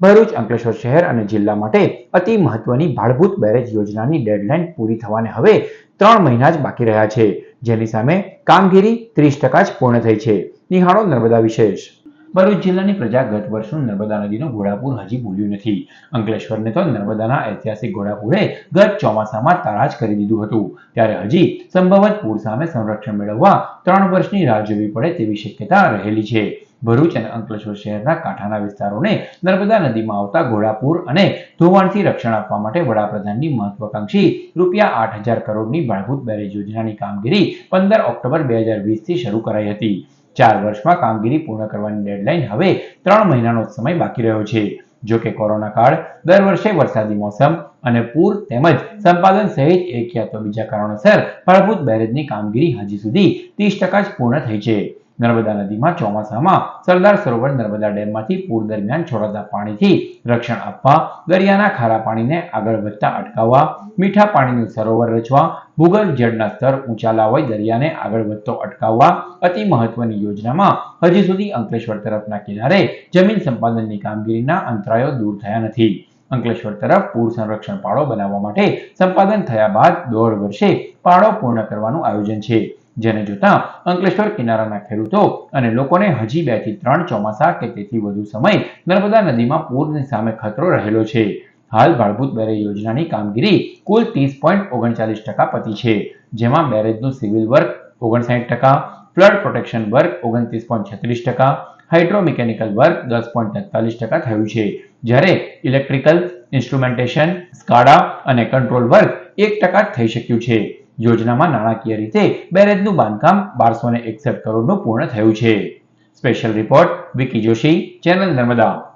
ભરૂચ, અંકલેશ્વર શહેર અને જિલ્લા માટે અતિ મહત્વની ભાડભૂત બેરેજ યોજનાની ડેડલાઇન પૂરી થવાને હવે ત્રણ મહિના જ બાકી રહ્યા છે. જેની સામે કામગીરી ત્રીસ ટકા જ પૂર્ણ થઈ છે. નિહાળો નર્મદા વિશેષ. ભરૂચ જિલ્લાની પ્રજા ગત વર્ષનું નર્મદા નદીનું ઘોડાપુર હજી ભૂલ્યું નથી. અંકલેશ્વરને તો નર્મદાના ઐતિહાસિક ઘોડાપુરે ગત ચોમાસામાં તારાજ કરી દીધું હતું. ત્યારે હજી સંભવત પૂર સામે સંરક્ષણ મેળવવા ત્રણ વર્ષની રાહ જોવી પડે તેવી શક્યતા રહેલી છે. ભરૂચ અને અંકલેશ્વર શહેરના કાંઠાના વિસ્તારોને નર્મદા નદીમાં આવતા ઘોડાપુર અને ધોવાણથી રક્ષણ આપવા માટે વડાપ્રધાનની મહત્વાકાંક્ષી રૂપિયા આઠ હજાર કરોડની ભાડભૂત બેરેજ યોજનાની કામગીરી પંદર ઓક્ટોબર બે હજાર વીસથી શરૂ કરાઈ હતી. ચાર વર્ષમાં કામગીરી પૂર્ણ કરવાની ડેડલાઇન હવે ત્રણ મહિનાનો સમય બાકી રહ્યો છે. જો કે કોરોના કાળ, દર વર્ષે વરસાદી મોસમ અને પૂર તેમજ સંપાદન સહિત એક યા તો બીજા કારણોસર ભાડભૂત બેરેજની કામગીરી હજી સુધી ત્રીસ ટકા જ પૂર્ણ થઈ છે. નર્મદા નદીમાં ચોમાસામાં સરદાર સરોવર નર્મદા ડેમમાંથી પૂર દરમિયાન છોડાતા પાણીથી રક્ષણ આપવા, દરિયાના ખારા પાણીને આગળ વધતા અટકાવવા, મીઠા પાણીનું સરોવર રચવા, ભૂગર્ભ જળના સ્તર ઊંચા લાવવા, દરિયાને આગળ વધતો અટકાવવા અતિ મહત્વની યોજનામાં હજી સુધી અંકલેશ્વર તરફના કિનારે જમીન સંપાદનની કામગીરીના અંતરાયો દૂર થયા નથી. અંકલેશ્વર તરફ પૂર સંરક્ષણ પાળો બનાવવા માટે સંપાદન થયા બાદ દોઢ વર્ષે પાળો પૂર્ણ કરવાનું આયોજન છે. જેને જોતા અંકલેશ્વર કિનારાના ખેડૂતો અને લોકોને હજી બેથી ત્રણ ચોમાસા કે તેથી વધુ સમય નર્મદા નદીમાં પૂરની સામે ખતરો રહેલો છે. હાલ ભાળભૂત બેરેજ યોજનાની કામગીરી કુલ ત્રીસ પોઈન્ટ ઓગણચાલીસ ટકા પતી છે, જેમાં બેરેજનું સિવિલ વર્ક ઓગણસાઠ ટકા, ફ્લડ પ્રોટેક્શન વર્ક ઓગણત્રીસ પોઈન્ટ છત્રીસ ટકા, હાઇડ્રોમિકેનિકલ વર્ક દસ પોઈન્ટ તેતાલીસ ટકા થયું છે, જ્યારે ઇલેક્ટ્રિકલ ઇન્સ્ટ્રુમેન્ટેશન, સ્કાડા અને કંટ્રોલ વર્ક એક ટકા થઈ શક્યું છે. યોજનામાં નાણાકીય રીતે બેરેજનું બાંધકામ બારસો ને એકસઠ કરોડનું પૂર્ણ થયું છે. Special report Vicky Joshi, channel Narmada.